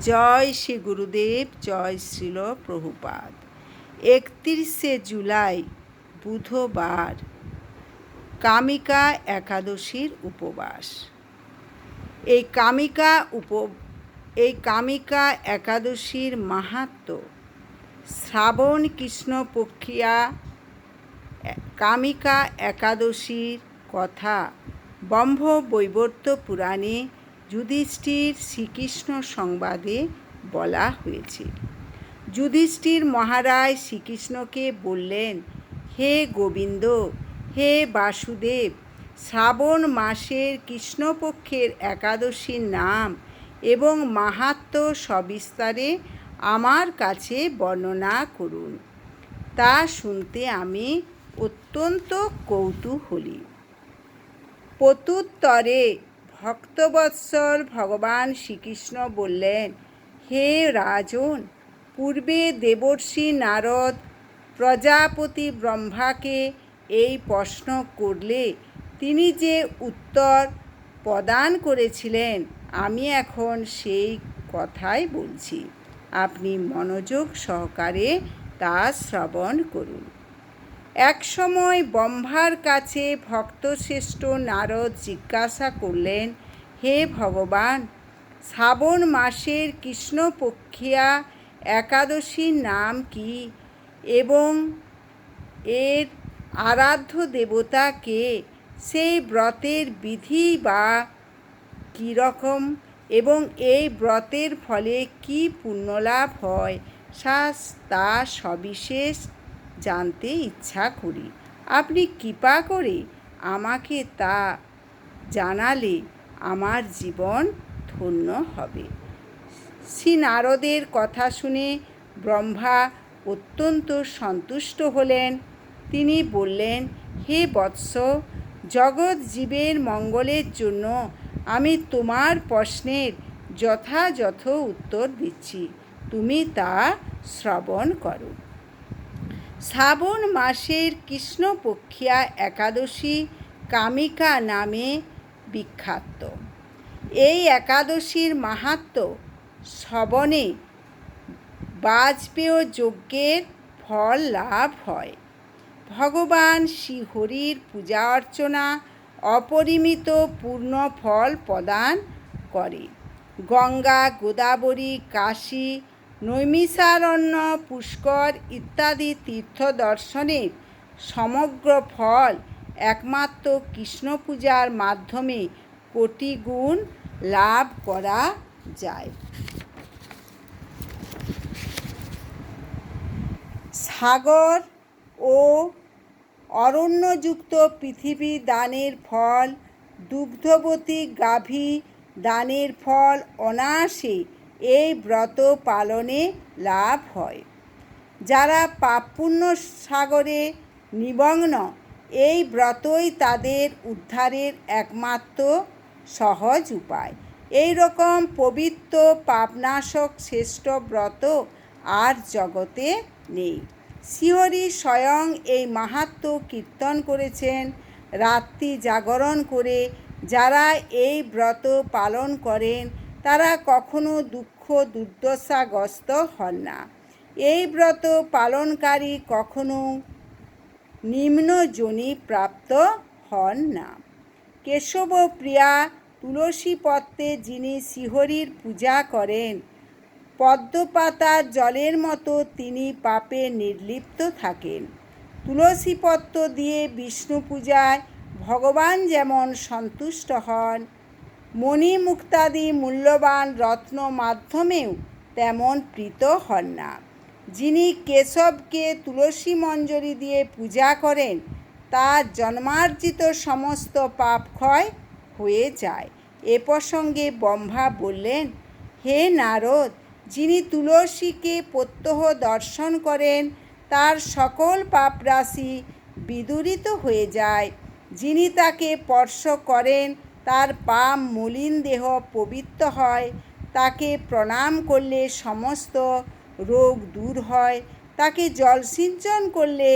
জয় শ্রী গুরুদেব, জয় শ্রীল প্রভুপাদ। একত্রিশে জুলাই, বুধবার, কামিকা একাদশীর উপবাস। এই কামিকা উপ, এই কামিকা একাদশীর মাহাত্ম শ্রাবণ কৃষ্ণ পক্ষিয়া কামিকা একাদশীর কথা ব্রহ্ম বৈবর্ত পুরাণে যুধিষ্ঠির শ্রীকৃষ্ণ সংবাদে বলা হয়েছে। যুধিষ্ঠির মহারাজ শ্রীকৃষ্ণকে বললেন, হে গোবিন্দ, হে বাসুদেব, শ্রাবণ মাসের কৃষ্ণপক্ষের একাদশীর নাম এবং মাহাত্ম সবিস্তারে আমার কাছে বর্ণনা করুন। তা শুনতে আমি অত্যন্ত কৌতূহলী। প্রত্যুত্তরে ভক্তবৎসল ভগবান শ্রীকৃষ্ণ বললেন, হে রাজন, পূর্বে দেবর্ষি নারদ প্রজাপতি ব্রহ্মাকে এই প্রশ্ন করলে তিনি যে উত্তর প্রদান করেছিলেন, আমি এখন সেই কথাই বলছি। আপনি মনোযোগ সহকারে তা শ্রবণ করুন। একসময় ব্রহ্মার কাছে ভক্তশ্রেষ্ঠ নারদ জিজ্ঞাসা করলেন, হে ভগবান, শ্রাবণ মাসের কৃষ্ণপক্ষিয়া একাদশীর নাম কি এবং এর আরাধ্য দেবতা কে? সেই ব্রতের বিধি বা কীরকম এবং এই ব্রতের ফলে কি পুণ্যলাভ হয়? তা সবিশেষ জানতে ইচ্ছা করি। আপনি কৃপা করে আমাকে তা জানালে আমার জীবন ধন্য হবে। শ্রী নারদের কথা শুনে ব্রহ্মা অত্যন্ত সন্তুষ্ট হলেন। তিনি বললেন, হে বৎস, জগৎ জীবের মঙ্গলের জন্য আমি তোমার প্রশ্নের যথাযথ উত্তর দিচ্ছি। তুমি তা শ্রবণ করো। শ্রাবণ মাসের কৃষ্ণপক্ষিয়া একাদশী কামিকা নামে বিখ্যাত। এই একাদশীর মাহাত্ম শ্রবণে বাজপেয় যজ্ঞের ফল লাভ হয়। ভগবান শ্রীহরির পূজা অর্চনা অপরিমিত পূর্ণ ফল প্রদান করে। গঙ্গা, গোদাবরী, কাশী নৈমিষারণ্য, পুষ্কর ইত্যাদি তীর্থ দর্শনের সমগ্র ফল একমাত্র কৃষ্ণ পূজার মাধ্যমে কোটি গুণ লাভ করা যায়। সাগর ও অরণ্যযুক্ত পৃথিবী দানের ফল, দুগ্ধবতী গাভী দানের ফল অনায়াসে এই ব্রত পালনে লাভ হয়। যারা পাপপুণ্য সাগরে নিমগ্ন, এই ব্রতই তাদের উদ্ধারের একমাত্র সহজ উপায়। এই রকম পবিত্র পাপনাশক শ্রেষ্ঠ ব্রত আর জগতে নেই। শ্রীহরি স্বয়ং এই মাহাত্ম কীর্তন করেছেন, রাত্রি জাগরণ করে যারা এই ব্রত পালন করেন তারা কখনো দুঃখ দুর্দশাগ্রস্ত হন না। এই ব্রত পালনকারী কখনো নিম্নজনী প্রাপ্ত হন না। কেশব প্রিয়া তুলসী পত্রে যিনি শ্রীহরির পূজা করেন পদ্মপাতার জলের মতো তিনি পাপে নির্লিপ্ত থাকেন। তুলসীপত্র দিয়ে বিষ্ণু পূজায় ভগবান যেমন সন্তুষ্ট হন মণিমুক্তাদি মূল্যবান রত্ন মাধ্যমেও তেমন প্রীত হন না। যিনি কেশবকে তুলসী মঞ্জরি দিয়ে পূজা করেন তার জন্মার্জিত সমস্ত পাপ ক্ষয় হয়ে যায়। এ প্রসঙ্গে ব্রহ্মা বললেন, হে নারদ, যিনি তুলসীকে প্রত্যহ দর্শন করেন, তার সকল পাপরাশি বিদূরিত হয়ে যায়। যিনি তাকে স্পর্শ করেন তার পাম মলিন দেহ পবিত্র হয়, তাকে প্রণাম করলে সমস্ত রোগ দূর হয়, তাকে জলসিঞ্চন করলে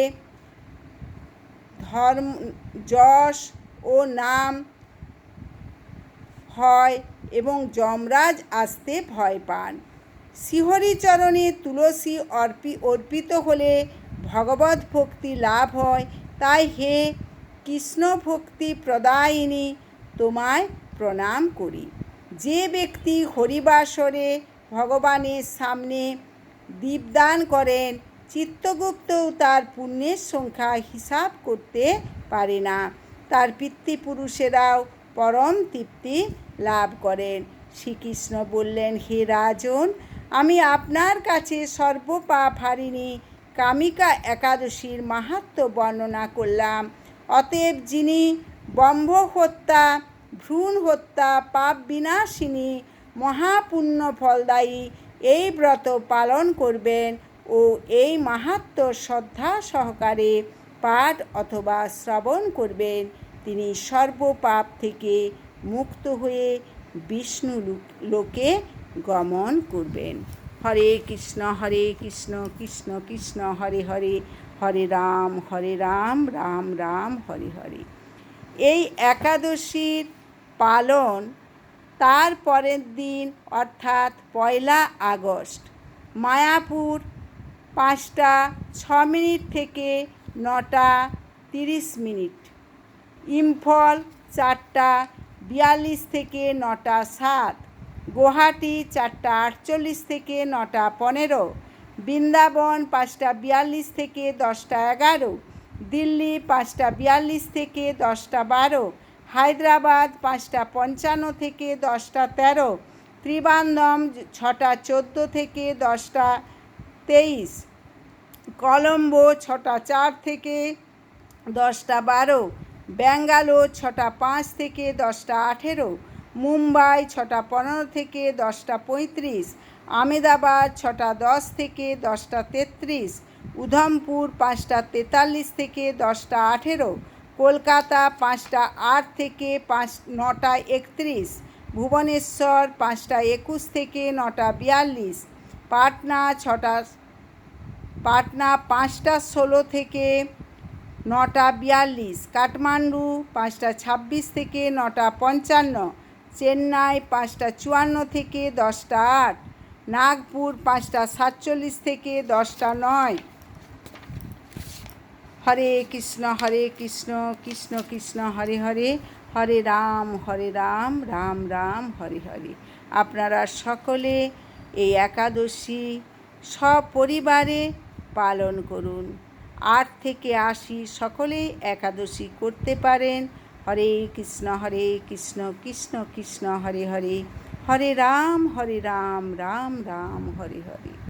ধর্ম, যশ ও নাম হয় এবং যমরাজ আসতে ভয় পান। শ্রীহরিচরণে তুলসী অর্পি, অর্পিত হলে ভগবত ভক্তি লাভ হয়। তাই হে কৃষ্ণ ভক্তি প্রদায়িনী তোমায় প্রণাম করি। যে ব্যক্তি হরিবাসরে ভগবানের সামনে দীপদান করেন, চিত্তগুপ্তও তার পুণ্যের সংখ্যা হিসাব করতে পারে না। তার পিতৃপুরুষেরাও পরম তৃপ্তি লাভ করেন। শ্রীকৃষ্ণ বললেন, হে রাজন, আমি আপনার কাছে সর্বপাপ হারিনি কামিকা একাদশীর মাহাত্ম বর্ণনা করলাম। অতএব যিনি ব্রহ্ম হত্যা ভ্রূণ হত্যা পাপ বিনাশিনী, মহাপুণ্য ফলদায়ী, এই ব্রত পালন করবেন ও এই মাহাত্ম শ্রদ্ধা সহকারে পাঠ অথবা শ্রবণ করবেন। তিনি সর্বপাপ থেকে মুক্ত হয়ে বিষ্ণু লোকে গমন করবেন। হরে কৃষ্ণ হরে কৃষ্ণ কৃষ্ণ কৃষ্ণ, হরে হরে হরে রাম হরে রাম রাম রাম, হরে হরে। এই একাদশীর পালন তার পরের দিন, অর্থাৎ পয়লা আগস্ট। মায়াপুর পাঁচটা ছ মিনিট থেকে নটা তিরিশ মিনিট। ইম্ফল চারটা বিয়াল্লিশ থেকে নটা সাত। গুয়াহাটি চারটা আটচল্লিশ থেকে নটা পনেরো। বৃন্দাবন পাঁচটা বিয়াল্লিশ থেকে দশটা এগারো। দিল্লি পাঁচটা বিয়াল্লিশ থেকে দশটা বারো, হায়দ্রাবাদ পাঁচটা পঞ্চান্ন থেকে দশটা তেরো, ত্রিবান্ধম ছটা চোদ্দ থেকে দশটা তেইশ, কলম্বো ছটা চার থেকে দশটা বারো, ব্যাঙ্গালোর ছটা পাঁচ থেকে দশটা আঠেরো, মুম্বাই ছটা পনেরো থেকে দশটা পঁয়ত্রিশ আমেদাবাদ ছটা দশ থেকে দশটা তেত্রিশ উধমপুর পাঁচটা তেতাল্লিশ থেকে দশটা আঠেরো, কলকাতা পাঁচটা আট থেকে পাঁচ, নটা একত্রিশ, ভুবনেশ্বর পাঁচটা একুশ থেকে নটা বিয়াল্লিশ, পাটনা ছটা, পাটনা পাঁচটা ষোলো থেকে নটা বিয়াল্লিশ, কাঠমান্ডু পাঁচটা ছাব্বিশ থেকে নটা পঞ্চান্ন, চেন্নাই পাঁচটা চুয়ান্ন থেকে দশটা আট, নাগপুর পাঁচটা সাতচল্লিশ থেকে দশটা নয় হরে কৃষ্ণ হরে কৃষ্ণ কৃষ্ণ কৃষ্ণ, হরে হরে হরে রাম হরে রাম রাম রাম, হরে হরে। আপনারা সকলে এই একাদশী সপরিবারে পালন করুন। আট থেকে আশি সকলেই একাদশী করতে পারেন। হরে কৃষ্ণ হরে কৃষ্ণ কৃষ্ণ কৃষ্ণ, হরে হরে। হরে রাম হরে রাম রাম রাম, হরে হরে।